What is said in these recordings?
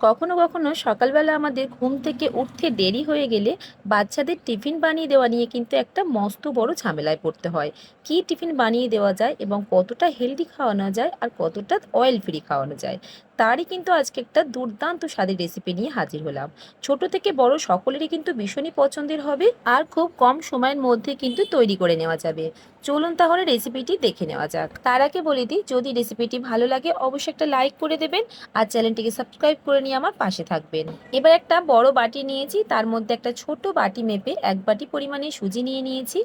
কখনো কখনো সকালবেলা আমাদের ঘুম থেকে উঠতে দেরি হয়ে গেলে বাচ্চাদের টিফিন বানিয়ে দেওয়া নিয়ে কিন্তু একটা মস্ত বড় ঝামেলায় পড়তে হয়। কি টিফিন বানিয়ে দেওয়া যায় এবং কতটা হেলদি খাওয়ানো যায় আর কতটা অয়েল ফ্রি খাওয়ানো যায়? তারই কিন্তু আজকে একটা দুর্দান্ত স্বাদের রেসিপি নিয়ে হাজির হলাম। ছোট থেকে বড় সকলেরই কিন্তু ভীষণই পছন্দের হবে আর খুব কম সময়ের মধ্যে কিন্তু তৈরি করে নেওয়া যাবে। চলুন তাহলে রেসিপিটি দেখে নেওয়া যাক। তার আগে বলে দিই, যদি রেসিপিটি ভালো লাগে অবশ্যই একটা লাইক করে দেবেন আর চ্যানেলটিকে সাবস্ক্রাইব করে নিয়ে আমার পাশে থাকবেন। এবার একটা বড় বাটি নিয়েছি, তার মধ্যে একটা ছোট বাটি মেপে এক বাটি পরিমাণে সুজি নিয়ে নিয়েছি।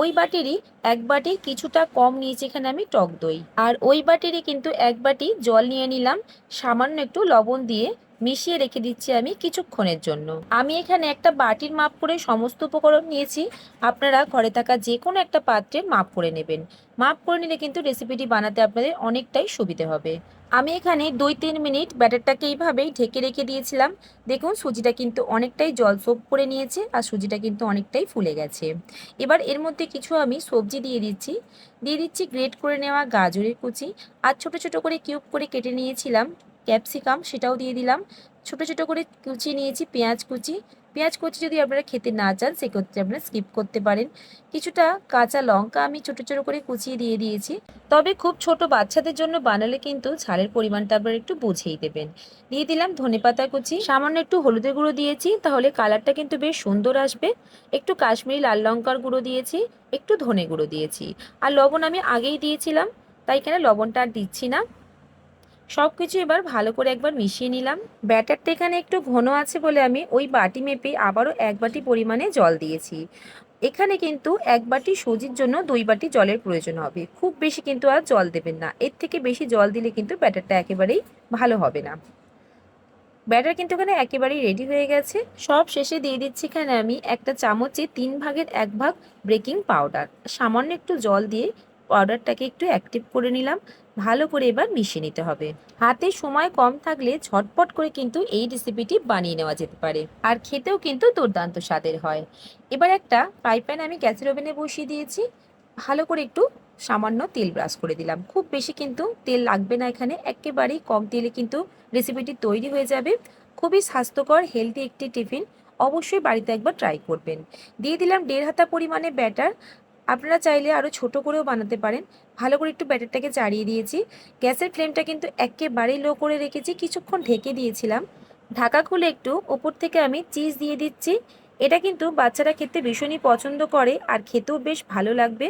ওই বাটিরই এক বাটি কিছুটা কম নিয়েছি এখানে আমি টক দই। আর ওই বাটিরই কিন্তু এক বাটি জল নিয়ে নিলাম সামান্য একটু লবণ দিয়ে মিশিয়ে রেখে দিচ্ছি আমি কিছুক্ষণের জন্য। আমি এখানে একটা বাটির মাপ করে সমস্ত উপকরণ নিয়েছি। আপনারা ঘরে থাকা যে কোনো একটা পাত্রের মাপ করে নেবেন। মাপ করে নিলে কিন্তু রেসিপিটি বানাতে আপনাদের অনেকটাই সুবিধে হবে। আমি এখানে দুই তিন মিনিট ব্যাটারটাকে এইভাবেই ঢেকে রেখে দিয়েছিলাম। দেখুন, সুজিটা কিন্তু অনেকটাই জল সোপ করে নিয়েছে আর সুজিটা কিন্তু অনেকটাই ফুলে গেছে। এবার এর মধ্যে কিছু আমি সবজি দিয়ে দিচ্ছি। দিয়ে দিচ্ছি গ্রেট করে নেওয়া গাজরের কুচি। আর ছোট ছোট করে কিউব করে কেটে নিয়েছিলাম। ক্যাপসিকাম সেটাও দিয়ে দিলাম। ছোট ছোট করে কুচি নিয়েছি, পেঁয়াজ কুচি। পেঁয়াজ কুচি যদি আপনারা খেতে না চান, সেক্ষেত্রে আপনারা স্কিপ করতে পারেন। কিছুটা কাঁচা লঙ্কা আমি ছোট ছোট করে কুচিয়ে দিয়ে দিয়েছি। তবে খুব ছোট বাচ্চাদের জন্য বানালে কিন্তু ঝালের পরিমাণটা আপনারা একটু বুঝেই দেবেন। দিয়ে দিলাম ধনেপাতা কুচি। সামান্য একটু হলুদের গুঁড়ো দিয়েছি, তাহলে কালারটা কিন্তু বেশ সুন্দর আসবে। একটু কাশ্মীরি লাল লঙ্কার গুঁড়ো দিয়েছি, একটু ধনে গুঁড়ো দিয়েছি। আর লবণ আমি আগেই দিয়েছিলাম, তাই এখানে লবণটা আর দিচ্ছি না। সব কিছু এবার ভালো করে একবার মিশিয়ে নিলাম। ব্যাটারটা এখানে একটু ঘন আছে বলে আমি ওই বাটি মেপে আবারও এক বাটি পরিমাণে জল দিয়েছি। এখানে কিন্তু এক বাটি সুজির জন্য দুই বাটি জলের প্রয়োজন হবে। খুব বেশি কিন্তু আর জল দেবেন না। এর থেকে বেশি জল দিলে কিন্তু ব্যাটারটা একেবারেই ভালো হবে না। ব্যাটার কিন্তু এখানে একেবারেই রেডি হয়ে গেছে। সব শেষে দিয়ে দিচ্ছি এখানে আমি একটা চামচে তিন ভাগের এক ভাগ বেকিং পাউডার সামান্য একটু জল দিয়ে পাউডারটাকে একটু অ্যাক্টিভ করে নিলাম। ভালো করে এবার মিশিয়ে নিতে হবে। হাতে সময় কম থাকলে ঝটপট করে কিন্তু এই রেসিপিটি বানিয়ে নেওয়া যেতে পারে। আর খেতেও কিন্তু দুর্দান্ত স্বাদের হয়। এবার একটা ফ্রাই প্যান আমি গ্যাসের ওভেনে বসিয়ে দিয়েছি। ভালো করে একটু সামান্য তেল ব্রাশ করে দিলাম। খুব বেশি কিন্তু তেল লাগবে না এখানে। একেবারেই কম তেলে কিন্তু রেসিপিটি তৈরি হয়ে যাবে। খুবই স্বাস্থ্যকর হেলদি একটি টিফিন। অবশ্যই বাড়িতে একবার ট্রাই করবেন। দিয়ে দিলাম দেড় হাতা পরিমাণে ব্যাটার আপনারা চাইলে আরও ছোট করেও বানাতে পারেন। ভালো করে একটু ব্যাটারটাকে চাড়িয়ে দিয়েছি। গ্যাসের ফ্লেমটা কিন্তু একেবারেই লো করে রেখেছি। কিছুক্ষণ ঢেকে দিয়েছিলাম। ঢাকা খুলে একটু ওপর থেকে আমি চিজ দিয়ে দিচ্ছি। এটা কিন্তু বাচ্চারা খেতে ভীষণই পছন্দ করে আর খেতেও বেশ ভালো লাগবে।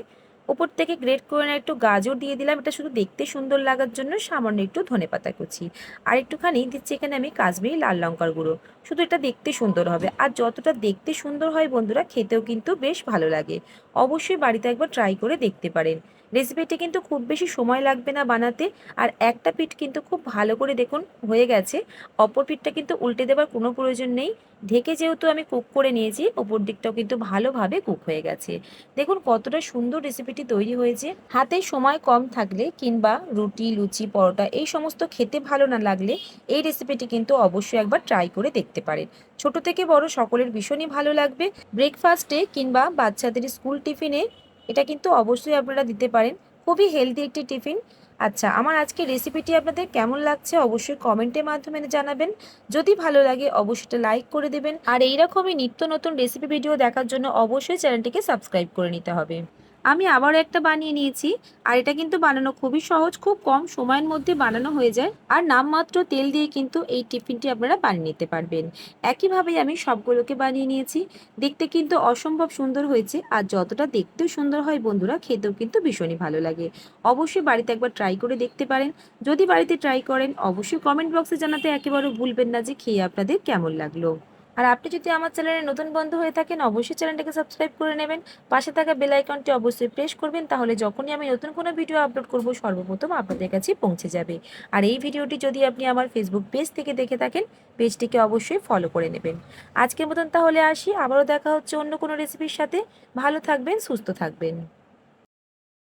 ওপর থেকে গ্রেট করে না একটু গাজর দিয়ে দিলাম। এটা শুধু দেখতে সুন্দর লাগার জন্য সামান্য একটু ধনেপাতা কুচি। আর একটুখানি দিচ্ছি এখানে আমি কাশ্মীরি লাল লঙ্কার গুঁড়ো। শুধু এটা দেখতে সুন্দর হবে। আর যতটা দেখতে সুন্দর হয় বন্ধুরা, খেতেও কিন্তু বেশ ভালো লাগে। অবশ্যই বাড়িতে একবার ট্রাই করে দেখতে পারেন। রেসিপিটি কিন্তু খুব বেশি সময় লাগবে না বানাতে। আর একটা পিঠ কিন্তু খুব ভালো করে দেখুন, হয়ে গেছে। অপর পিঠটা কিন্তু উল্টে দেবার কোনো প্রয়োজন নেই। ঢেকে যেহেতু আমি কুক করে নিয়েছি, ওপর দিকটাও কিন্তু ভালোভাবে কুক হয়ে গেছে। দেখুন কতটা সুন্দর রেসিপিটি তৈরি হয়েছে। হাতে সময় কম থাকলে কিংবা রুটি, লুচি, পরোটা এই সমস্ত খেতে ভালো না লাগলে এই রেসিপিটি কিন্তু অবশ্যই একবার ট্রাই করে দেখতে পারেন। ছোট থেকে বড় সকলের ভীষণই ভালো লাগবে। ব্রেকফাস্টে কিংবা বাচ্চাদের স্কুল টিফিনে এটা কিন্তু অবশ্যই আপনারা দিতে পারেন। খুবই হেলদি একটি টিফিন আচ্ছা আমার আজকে রেসিপিটি আপনাদের কেমন লাগছে অবশ্যই কমেন্টের মাধ্যমে জানাবেন। যদি ভালো লাগে অবশ্যই লাইক করে দেবেন। আর এইরকমই নিত্য নতুন রেসিপি ভিডিও দেখার জন্য অবশ্যই চ্যানেলটিকে সাবস্ক্রাইব করে নিতে হবে। আমি আবারও একটা বানিয়ে নিয়েছি, আর এটা কিন্তু বানানো খুবই সহজ, খুব কম সময়ের মধ্যে বানানো হয়ে যায়। আর নামমাত্র তেল দিয়ে কিন্তু এই টিফিনটি আপনারা বানিয়ে নিতে পারবেন। একইভাবেই আমি সবগুলোকে বানিয়ে নিয়েছি। দেখতে কিন্তু অসম্ভব সুন্দর হয়েছে, আর যতটা দেখতেও সুন্দর হয় বন্ধুরা, খেতেও কিন্তু ভীষণই ভালো লাগে। অবশ্যই বাড়িতে একবার ট্রাই করে দেখতে পারেন। যদি বাড়িতে ট্রাই করেন, অবশ্যই কমেন্ট বক্সে জানাতে একেবারেও ভুলবেন না যে খেয়ে আপনাদের কেমন লাগল। আর আপনি যদি আমার চ্যানেলে নতুন বন্ধু হয়ে থাকেন, অবশ্যই চ্যানেলটাকে সাবস্ক্রাইব করে নেবেন। পাশে থাকা বেল আইকনটি অবশ্যই প্রেস করবেন, তাহলে যখনই আমি নতুন কোনো ভিডিও আপলোড করব, সর্বপ্রথম আপনাদের কাছে পৌঁছে যাবে। আর এই ভিডিওটি যদি আপনি আমার ফেসবুক পেজ থেকে দেখে থাকেন পেজটিকে অবশ্যই ফলো করে নেবেন। আজকের মতন তাহলে আসি, আবারও দেখা হচ্ছে অন্য কোনো রেসিপির সাথে। ভালো থাকবেন, সুস্থ থাকবেন।